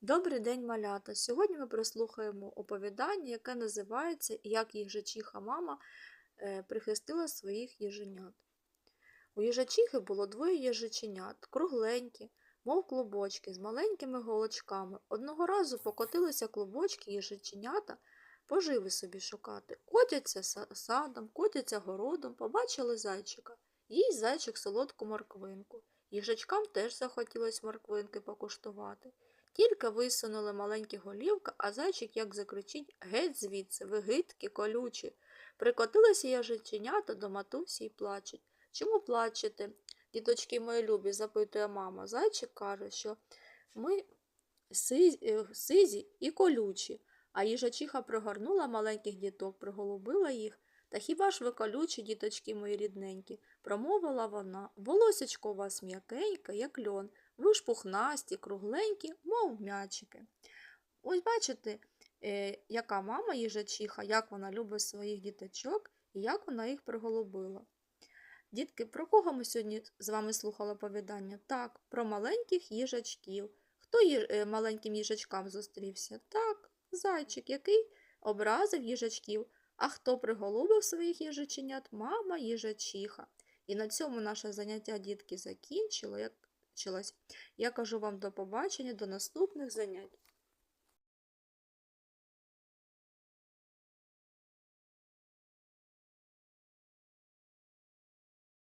Добрий день, малята! Сьогодні ми прослухаємо оповідання, яке називається Як їжачиха мама е, прихистила своїх їженят. У їжачихи було двоє їжаченят, кругленькі, мов клубочки, з маленькими голочками. Одного разу покотилися клубочки їжаченята поживи собі шукати. Котяться садом, котяться городом, побачили зайчика. Їсть зайчик солодку морквинку. Їжачкам теж захотілось морквинки покуштувати. Тільки висунули маленькі голівка, а зайчик як закричить геть звідси, ви гидкі, колючі. Прикотилися їжаченята до матусі й плачуть. Чому плачете, діточки мої любі? запитує мама. Зайчик каже, що ми е, сизі і колючі. А їжачиха пригорнула маленьких діток, приголубила їх. Та хіба ж ви колючі, діточки мої рідненькі? промовила вона. Волосечко у вас м'якеньке, як льон. Ви ж пухнасті, кругленькі, мов м'ячики. Ось бачите, е, яка мама їжачиха, як вона любить своїх діточок і як вона їх приголубила. Дітки, про кого ми сьогодні з вами слухали оповідання? Так, про маленьких їжачків. Хто ї- е, маленьким їжачкам зустрівся? Так, зайчик, який образив їжачків. А хто приголубив своїх їжаченят? Мама їжачиха. І на цьому наше заняття дітки закінчило. Як... Я кажу вам до побачення, до наступних занять.